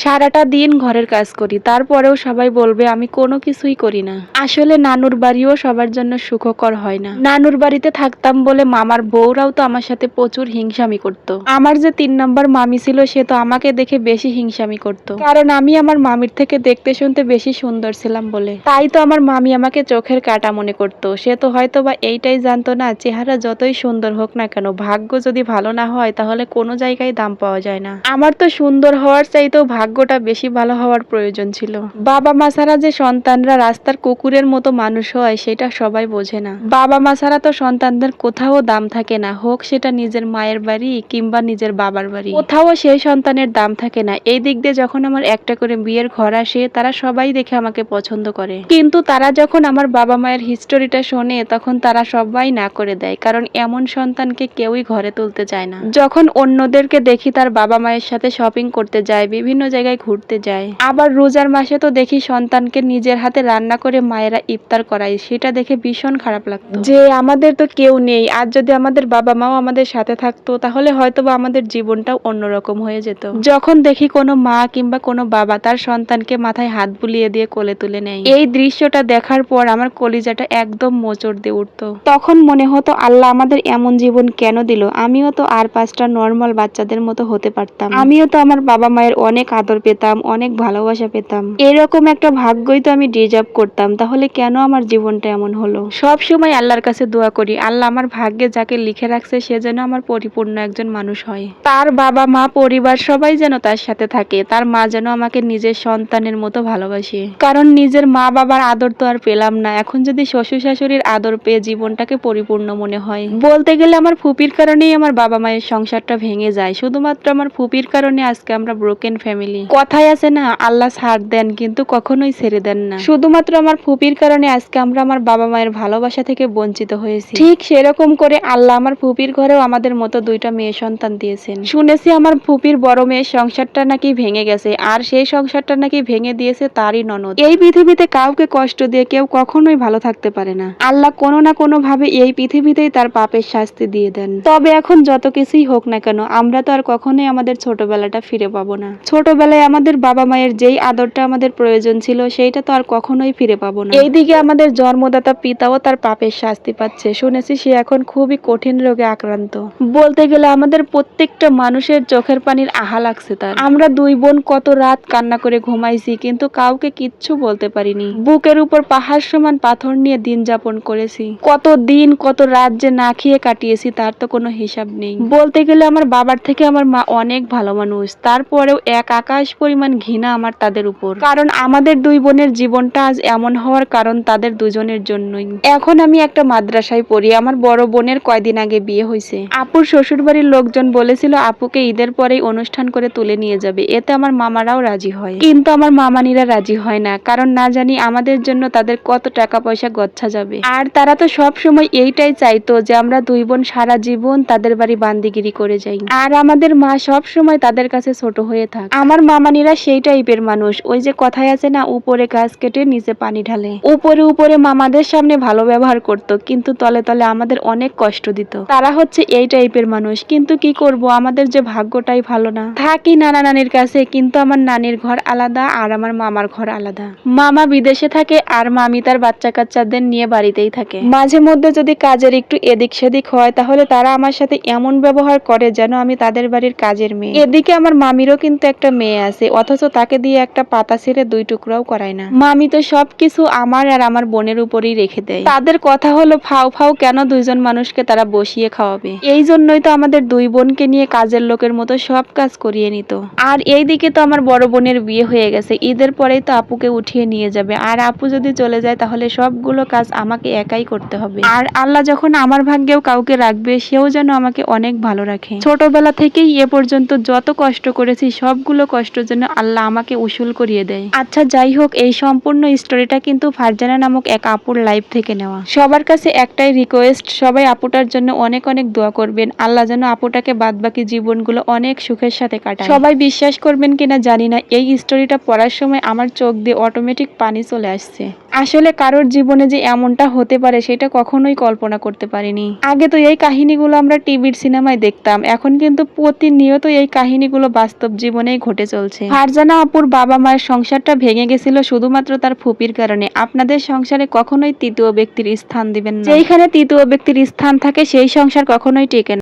সারাটা দিন ঘরের কাজ করি, তারপরেও সবাই বলবে, আমি কোনো কিছুই করি না। আসলে নানুর বাড়িও সবার জন্য সুখকর হয় না। নানুর বাড়িতে থাকতাম বলে মামার বউরাও তো আমার সাথে প্রচুর হিংসামি করতো। আমার যে তিন নম্বর মামি ছিল, সে তো আমাকে দেখে বেশি হিংসামি করতো। কারণ আমি আমার মামির থেকে দেখতে শুনতে বেশি সুন্দর ছিলাম বলে। তাই তো আমার মামি আমাকে চোখের কাটা মনে করতো। সে তো হয়তো বা এইটাই জানতো না, চেহারা যতই সুন্দর হোক না কেন, ভাগ্য যদি ভালো না হয়, তাহলে কোনো জায়গায় দাম পাওয়া যায় না। আমার তো সুন্দর হওয়ার চাইতেও ভাগ্যটা বেশি ভালো হওয়ার প্রয়োজন ছিল। বাবা মা যে সন্তানরা রাস্তার কুকুরের মতো মানুষ হয়, সেটা সবাই বোঝে না। বাবা মা তো সন্তানদের কোথাও দাম থাকে না। হোক সেটা নিজের মায়ের বাড়ি কিংবা নিজের বাবার বাড়ি। কোথাও সেই সন্তানের দাম থাকে না। এই দিক দিয়ে যখন আমার একটা করে বিয়ের ঘর আসে, তারা সবাই দেখে আমাকে পছন্দ করে। কিন্তু তারা যখন আমার বাবা মায়ের হিস্টোরিটা শোনে, তখন তারা সবাই না করে দেয়। কারণ এমন সন্তানকে কেউই ঘরে তুলতে চায় না। যখন অন্যদেরকে দেখি তার বাবা মায়ের সাথে শপিং করতে যায়, বিভিন্ন জায়গায় ঘুরতে যায়। আবার রোজার মাসে তো দেখি সন্তানকে নিজের হাতে রান্না করে মায়েরা ইফতার করায়। সেটা দেখে ভীষণ খারাপ লাগতো। যে আমাদের তো কেউ নেই। আর যদি আমাদের বাবা মাও আমাদের সাথে থাকতো, তাহলে হয়তো বা আমাদের জীবনটাও অন্যরকম হয়ে যেত। যখন দেখি কোনো মা কিংবা কোনো বাবা তার সন্তানকে মাথায় হাত বুলিয়ে দিয়ে কোলে তুলে নেয়। এই দৃশ্যটা দেখার পর আমার কলিজাটা একদম মোচড় দিয়ে উঠতো। তখন মনে হতো, আল্লাহ আমাদের এমন জীবন কেন দিল? আমিও তো আর পাঁচটা নর্মাল বাচ্চাদের মতো হতে পারতাম। আমিও তো আমার বাবা মায়ের অনেক আদর পেতাম, অনেক ভালোবাসা পেতাম। এরকম একটা ভাগ্যই তো আমি ডিজার্ভ করতাম, তাহলে কেন আমার জীবনটা এমন হলো? সব সময় আল্লাহর কাছে দোয়া করি, আল্লাহ আমার ভাগ্যে যাকে লিখে রাখছে, সে যেন আমার পরিপূর্ণ একজন মানুষ হয়। তার বাবা, মা, পরিবার সবাই যেন তার সাথে থাকে, তার মা যেন আমাকে নিজের সন্তানের মতো ভালোবাসে। কারণ নিজের মা বাবার আদর তো আর পেলাম না, এখন যদি শ্বশুর শাশুড়ির আদর পেয়ে জীবনটাকে পরিপূর্ণ মনে হয়। বলতে গেলে আমার ফুপির কারণেই আমার বাবা মায়ের সংসারটা ভেঙে যায়, শুধুমাত্র আমার ফুপির কারণে আজকে আমরা ব্রোকেন ফ্যামিলি কথায় আছে না, আল্লাহ ছাড় দেন, কিন্তু কখনোই ছেড়ে দেন না। শুধুমাত্র আমার ফুপির কারণে আজকে আমরা আমার বাবা মায়ের ভালোবাসা থেকে বঞ্চিত হয়েছি। ঠিক সেরকম করে আল্লাহ আমার ফুপির ঘরেও আমাদের মতো দুইটা মেয়ে সন্তান দিয়েছেন। শুনেছি আমার ফুপির বড় মেয়ের সংসারটা নাকি ভেঙে গেছে, আর সেই সংসারটা নাকি ভেঙে দিয়েছে তারই ননদ। এই পৃথিবীতে কাউকে কষ্ট দিয়ে কেউ কখনোই ভালো থাকতে পারে না। আল্লাহ কোনো না কোনো ভাবে এই পৃথিবীতেই তার পাপের শাস্তি দিয়ে দেন। তবে এখন যত কিছুই হোক না কেন, আমরা তো আর কখনোই আমাদের ছোটবেলাটা ফিরে পাবো না। ছোটবেলায় আমাদের বাবা মায়ের যেই আদরটা আমাদের প্রয়োজন ছিল, সেইটা তো আর কখনোই ফিরে পাবো না। এইদিকে আমাদের জন্মদাতা পিতাও তার পাপের শাস্তি পাচ্ছে। শুনেছি সে এখন খুবই কঠিন রোগে আক্রান্ত। বলতে গেলে আমাদের প্রত্যেকটা মানুষের চোখের পানির আহা লাগছে তার। আমরা দুই বোন কত রাত কান্না করে ঘুমাইছি, কিন্তু কাউকে কিচ্ছু বলতে পারিনি। বুকের উপর পাহাড় সমান পাথর নিয়ে দিন যাপন করেছি। কত দিন, কত রাত যে না খেয়ে কাটিয়েছি, তার তো কোনো হিসাব নেই। বলতে গেলে আমার বাবার থেকে আমার মা অনেক ভালো মানুষ। তারপরেও এক আকাশ পরিমাণ ঘৃণা আমার তাদের উপর। কারণ আমাদের দুই বোনের জীবনটা আজ এমন হওয়ার কারণ তাদের দুজনের জন্যই। এখন আমি একটা মাদ্রাসায় পড়ি, আমার বড় বোনের কয়দিন আগে বিয়ে হয়েছে আপুর শ্বশুর বাড়ির লোকজন বলেছিল, আপুকে ঈদের পরেই অনুষ্ঠান করে তুলে নিয়ে যাবে, এতে আমার মামারাও রাজি হয়। কিন্তু আমার মামানিরা রাজি হয় না, কারণ না জানি আমাদের জন্য তাদের কত টাকা পয়সা গচ্ছা যাবে। আর তারা তো সব সময় এইটাই চাইতো যে আমরা দুই বোন সারা জীবন তাদের বাড়ি বান্দিগিরি করে যাই। আর আমাদের মা সব সময় তাদের কাছে ছোট হয়ে থাক। আমার মামানিরা সেই টাইপের মানুষ। ওই যে কথায় আছে না, উপরে গাছ কেটে নিচে পানি ঢালে। উপরে উপরে মামাদের সামনে ভালো ব্যবহার করত, কিন্তু তলে তলে আমাদের অনেক কষ্ট দিত। তারা হচ্ছে এই টাইপের মানুষ, কিন্তু কি করব, আমাদের যে ভাগ্যটাই ভালো না। থাকি নানা নানির কাছে, কিন্তু আমার নানির ঘর আলাদা আর আমার মামার ঘর আলাদা। মামা বিদেশে থাকে আর মামি তার বাচ্চা কাচ্চাদের নিয়ে বাড়িতেই থাকে। মাঝে মধ্যে যদি কাজের একটু এদিক সেদিক হয়, তাহলে তারা আমার সাথে এমন ব্যবহার করে যেন আমি তাদের বাড়ির কাজের মেয়ে। এদিকে আমার মামিরও কিন্তু একটা মেয়ে আছে অথচ তাকে দিয়ে একটা পাতা ছেড়ে দুই টুকরাও করায় না। মামি তো সবকিছু আমার আর আমার বোনের উপরেই রেখে দেয় তাদের কথা হলো ফাও ফাও কেন দুইজন মানুষকে তারা বসিয়ে খাওয়াবে? এই জন্যই তো আমাদের দুই বোনকে নিয়ে কাজের লোকের মতো সব কাজ করিয়ে নিত। আর এইদিকে তো আমার বড় বোনের বিয়ে হয়ে গেছে, ঈদের পরেই তো আপুকে উঠিয়ে নিয়ে যাবে। আর আপু যদি চলে যায়, তাহলে সবগুলো কাজ আমাকে একাই করতে হবে। আর আল্লাহ যখন আমার ভাগ্যেও কাউকে রাখবে, সেও যেন আমাকে অনেক ভালো রাখে। ছোটবেলা থেকেই এ পর্যন্ত যত কষ্ট করেছি, সবগুলো কষ্ট যেন আল্লাহ আমাকে উসুল করিয়ে দেয়। আচ্ছা যাই হোক, এই সম্পূর্ণ স্টোরিটা কিন্তু ফারজানা নামক এক আপুর লাইফ থেকে নেওয়া। সবার কাছে একটাই রিকোয়েস্ট সবাই আপুটার জন্য অনেক অনেক দোয়া করবেন। আল্লাহ যেন আপুটাকে বাদবাকি জীবনগুলো অনেক সুখের সাথে কাটায়। সবাই বিশ্বাস করবেন কিনা জানি না, এই স্টোরিটা পড়ার সময় আমার চোখ দিয়ে অটোমেটিক পানি চলে আসছে। আসলে কারোর জীবনে যে এমনটা হতে পারে, সেটা কখনোই কল্পনা করতে পারিনি। আগে তো এই কাহিনীগুলো আমরা টিভির সিনেমায় দেখতাম, এখন কিন্তু প্রতিনিয়ত এই কাহিনীগুলো বাস্তব জীবনেই ঘটে চলছে। ফারজানা আপুর বাবা মায়ের সংসারটা ভেঙে গেছিল শুধুমাত্র তার ফুপির কারণে। আপনাদের সংসারে কখনোই তৃতীয় ব্যক্তির স্থান দিবেন না। যেখানে তৃতীয় ব্যক্তির স্থান থাকে সেই সংসার কখনোই টেকে না।